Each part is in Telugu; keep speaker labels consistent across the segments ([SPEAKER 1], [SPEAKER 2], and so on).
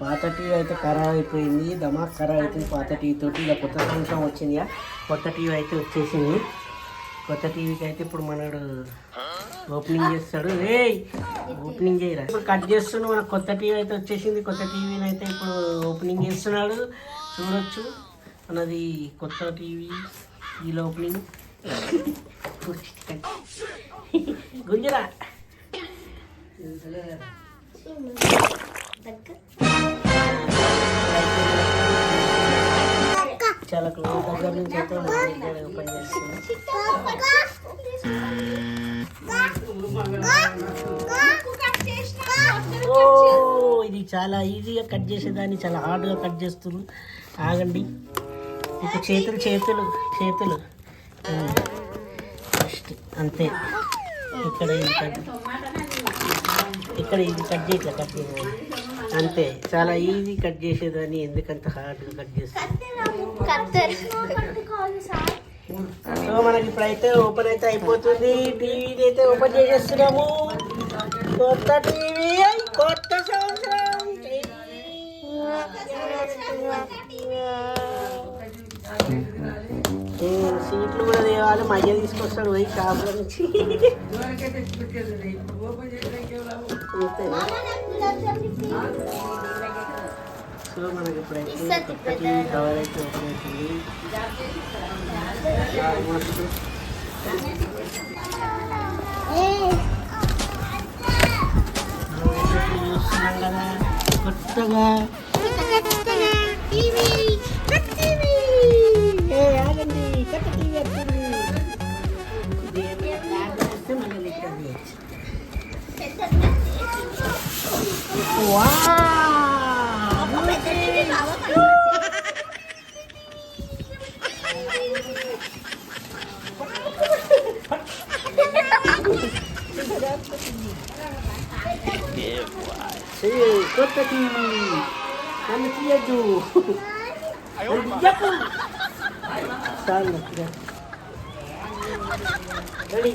[SPEAKER 1] పాత టీవీ అయితే ఖరాబ్ అయిపోయింది దమాక్ ఖరాబ్ అయిపోయింది పాత టీవీ తోటి. ఇలా కొత్త సంవత్సరం వచ్చింది కొత్త టీవీ అయితే వచ్చేసింది. కొత్త టీవీకి అయితే ఇప్పుడు మనడు ఓపెనింగ్ చేస్తాడు. ఏ ఓపెనింగ్ చేయరా? ఇప్పుడు కట్ చేస్తున్నాడు మన కొత్త టీవీ అయితే వచ్చేసింది. కొత్త టీవీని అయితే ఇప్పుడు ఓపెనింగ్ చేస్తున్నాడు. చూడొచ్చు. మనది కొత్త టీవీ ఈ ఓపెనింగ్. గుంజరా. చాలా క్లోజ్ దగ్గర నుంచి అయితే ఓపెన్ ఓ ఇది చాలా ఈజీగా కట్ చేసేదాన్ని చాలా హార్డ్గా కట్ చేస్తున్నారు ఆగండి. ఇక చేతులు చేతులు చేతులు. ఫస్ట్ అంతే. ఇక్కడ ఇది కట్ ఇక్కడ ఇది కట్ చేయట్లా కట్ చేయాలి అంతే. చాలా ఈజీ కట్ చేసేదాన్ని ఎందుకంత హార్డ్గా కట్ చేస్తుంది సో మనకి ఇప్పుడైతే ఓపెన్ అయితే అయిపోతుంది. టీవీని అయితే ఓపెన్ చేసేస్తున్నాము. కొత్త టీవీ కొత్త సంవత్సరం. ఏ, సీట్లు కూడా తేవాలి. మధ్య తీసుకొస్తాడు పోయి షాప్లో నుంచి? సో మనకి ఇప్పుడైతే కొత్త టీవీ కవర్ అయితే ఓపెన్ అవుతుంది ఆల్మోస్ట్ చూస్తున్నాం కదా కొత్తగా కొత్త టీవీ నన్ను తీయద్దు చెప్పు చాలు రెడీ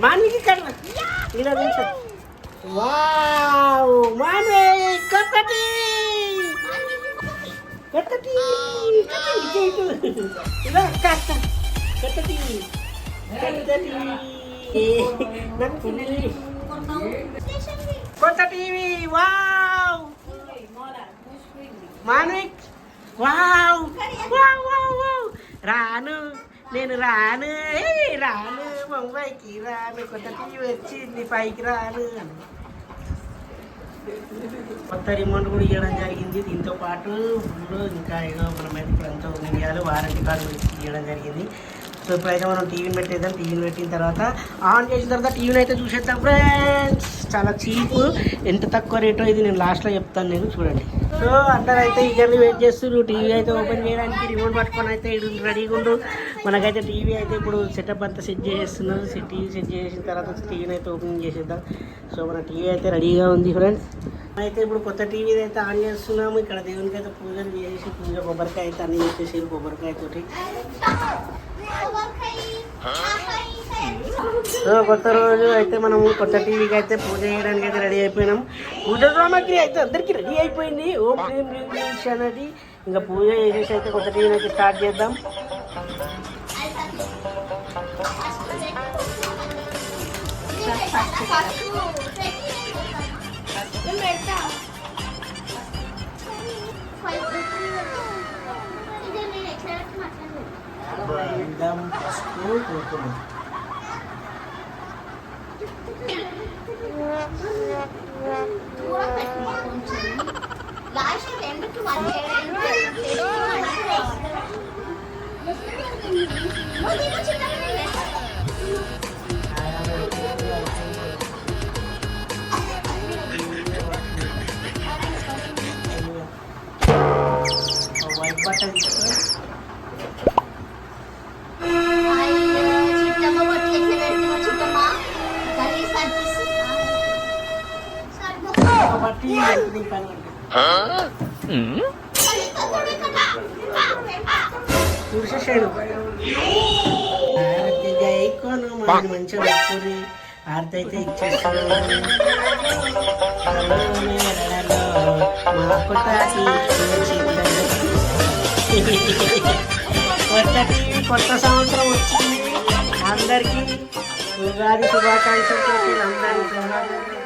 [SPEAKER 1] మానికి కర్ర ఇలా నిమిషం వావ్ మానే కొత్త టీవీ కొత్త టీవీ ఇలా కట్ట కొత్త టీవీ కొత్త టీవీ నాకు టీవీ కొత్త TV wow Manik wow wow wow wow రాను నేను రాను ఏయ్, రాను ముంబైకి రాను కొత్త టీవీ వచ్చింది పైకి రాను కొత్త రిమోట్ కూడా ఇవ్వడం జరిగింది. దీంతో పాటు ఫుల్ ఇంకా ఏదో మనం అయితే ఇప్పుడు ఎంతో ఇవ్వాలి వారంటీ కార్డు ఇవ్వడం జరిగింది. సో ఇప్పుడైతే మనం టీవీని పెట్టేద్దాం. టీవీని పెట్టిన తర్వాత ఆన్ చేసిన తర్వాత టీవీని అయితే చూసేద్దాం. ఫ్రెండ్స్ చాలా చీప్. ఎంత తక్కువ రేటో ఇది నేను లాస్ట్లో చెప్తాను నేను. చూడండి. సో అందరైతే అయితే ఈగర్లీ వెయిట్ చేస్తున్నారు టీవీ అయితే ఓపెన్ చేయడానికి రిమోట్ పట్టుకొని అయితే రెడీగా ఉండు. మనకైతే టీవీ అయితే ఇప్పుడు సెటప్ అంతా సెట్ చేసేస్తున్నారు టీవీ సెట్ చేసిన తర్వాత టీవీని అయితే ఓపెన్ చేసేద్దాం. సో మన టీవీ అయితే రెడీగా ఉంది ఫ్రెండ్స్. అయితే ఇప్పుడు కొత్త టీవీ అయితే ఆన్ చేస్తున్నాము. ఇక్కడ దేవునికి అయితే పూజలు చేసి పూజ కొబ్బరికాయ అయితే అన్ని చేసేసి కొబ్బరికాయ తోటి. సో కొత్త రోజు అయితే మనము కొత్త టీవీకి అయితే పూజ చేయడానికి అయితే రెడీ అయిపోయినాం. పూజ సామాగ్రి అయితే అందరికీ రెడీ అయిపోయింది. ఓం క్లీం క్లీం అనేది ఇంకా పూజ చేసేసి అయితే కొత్త టీవీని అయితే స్టార్ట్ చేద్దాం. కుంకుమ
[SPEAKER 2] లాస్ట్
[SPEAKER 1] ఒక నీ పని చూసేసాడు జైకోను మంచిగా పెట్టుకుని ఆరతి కొత్త టీవీ కొత్త సంవత్సరం వచ్చింది. అందరికీ ఉగాది శుభాకాంక్షలు అందరికీ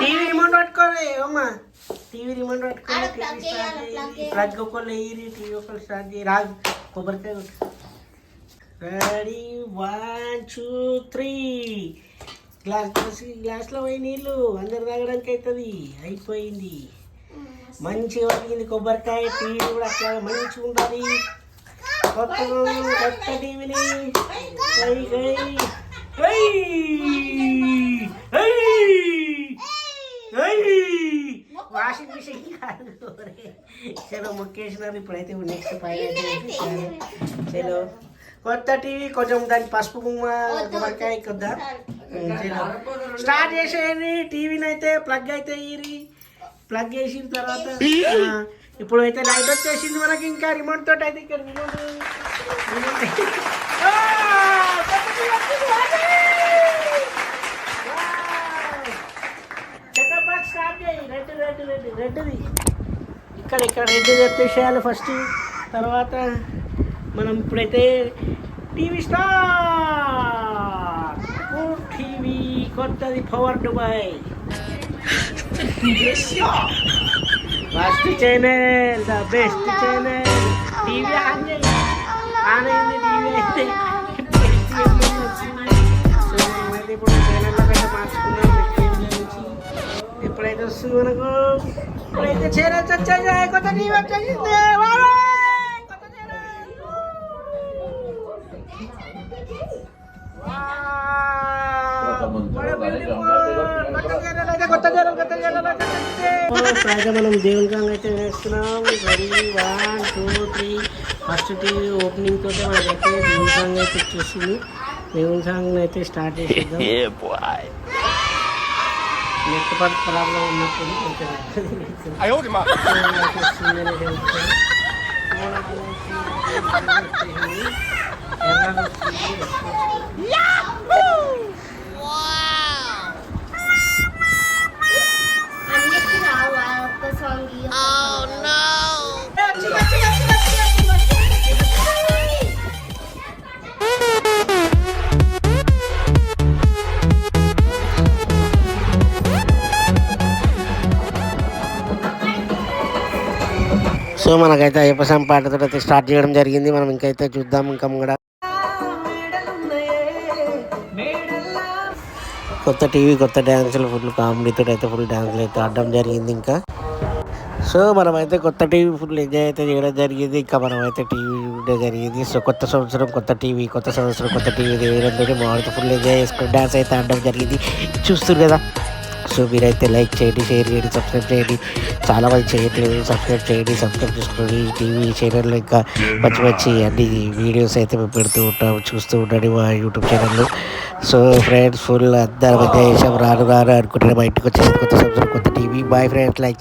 [SPEAKER 1] టీవీ రిమోట్ పట్టుకోవాలి అమ్మ టీవీ రిమోట్
[SPEAKER 2] చేయాలి.
[SPEAKER 1] ప్లగ్ ఒకళ్ళు వేయరి టీవీ ఒకళ్ళు స్టార్ట్ చేయి. రాదు కొబ్బరికాయ ready one two three glass glass గ్లాస్లో పోయి నీళ్ళు అందరు తాగడానికి అవుతుంది అయిపోయింది. మంచిగా పడిగింది కొబ్బరికాయ టీవీ కూడా అట్లా మంచిగా ఉండాలి కొత్త కొత్త టీవీని. వాషింగ్ మిషన్ కాదు చలో మొక్కేసినారు ఇప్పుడైతే నెక్స్ట్ పైన చలో కొత్త టీవీ కొంచెం దాని పసుపు బొమ్మ కొబ్బరికాయ కొద్దా? స్టార్ట్ చేసేయండి. టీవీని అయితే ప్లగ్ అయితే ఇరి ప్లగ్ చేసిన తర్వాత ఇప్పుడు అయితే లైట్ వచ్చేసింది మనకి ఇంకా రిమోట్ తోటి అయితే ఇక్కడ రిమోట్. రెడ్ రెడ్ రెడ్ రెడ్ది ఇక్కడ ఇక్కడ రెడ్ తెప్పేసేయాలి ఫస్ట్. తర్వాత మనం ఇప్పుడైతే టీవీ స్టార్ టీవీ కొత్తది power Dubai first channel the best channel TV on చేయి ఆన్ అయింది టీవీ అయితే సో మేమైతే ఇప్పుడు ఛానల్లో అయితే మార్చుకున్నాం టీవీలో నుంచి ఎప్పుడైతే వస్తుంది మనకు ఇప్పుడైతే ఛానల్స్ వచ్చాయి కొత్త టీవీ వచ్చేసింది వావ్! కొత్త ఛానల్ అయితే మనం దేవుని కాంగ్ అయితే వేస్తున్నాం ready one two three first TV opening తోటే మనకైతే దేవుని సాంగ్ అయితే వచ్చేసింది దేవుని సాంగ్ అయితే స్టార్ట్ చేసేద్దాం నెట్ పట్ ప్రాబ్లం ఉన్నప్పుడు కొంచెం
[SPEAKER 3] 哎
[SPEAKER 1] సో మనకైతే అయ్యప్ప స్వామి పాటతో అయితే స్టార్ట్ చేయడం జరిగింది. మనం ఇంకైతే చూద్దాం ఇంకా కూడా. కొత్త టీవీ కొత్త డ్యాన్సులు ఫుల్ కామెడీతో అయితే ఫుల్ డ్యాన్సులు అయితే ఆడడం జరిగింది ఇంకా. సో మనమైతే కొత్త టీవీ ఫుల్ ఎంజాయ్ అయితే చేయడం జరిగింది. ఇంకా మనమైతే టీవీ చూడడం జరిగింది. సో కొత్త సంవత్సరం కొత్త టీవీ కొత్త సంవత్సరం కొత్త టీవీ వేయడంతో మామిడితో ఫుల్ ఎంజాయ్ చేసుకుని డ్యాన్స్ అయితే ఆడడం జరిగింది. చూస్తారు కదా? సో మీరైతే లైక్ చేయండి షేర్ చేయండి సబ్స్క్రైబ్ చేయండి. చాలా మంది చేయట్లేదు సబ్స్క్రైబ్ చేయండి సబ్స్క్రైబ్ చేసుకోండి. టీవీ ఛానల్లో ఇంకా మంచి మంచి అన్ని వీడియోస్ అయితే మేము పెడుతూ ఉంటాము చూస్తూ ఉండండి మా యూట్యూబ్ ఛానల్లో సో ఫ్రెండ్స్ ఫుల్ అందరి మధ్య వేసాం రాను రాను అనుకుంటే మా ఇంటికి వచ్చేసి కొత్త సబ్స్క్రైబ్ కొత్త టీవీ. Bye friends like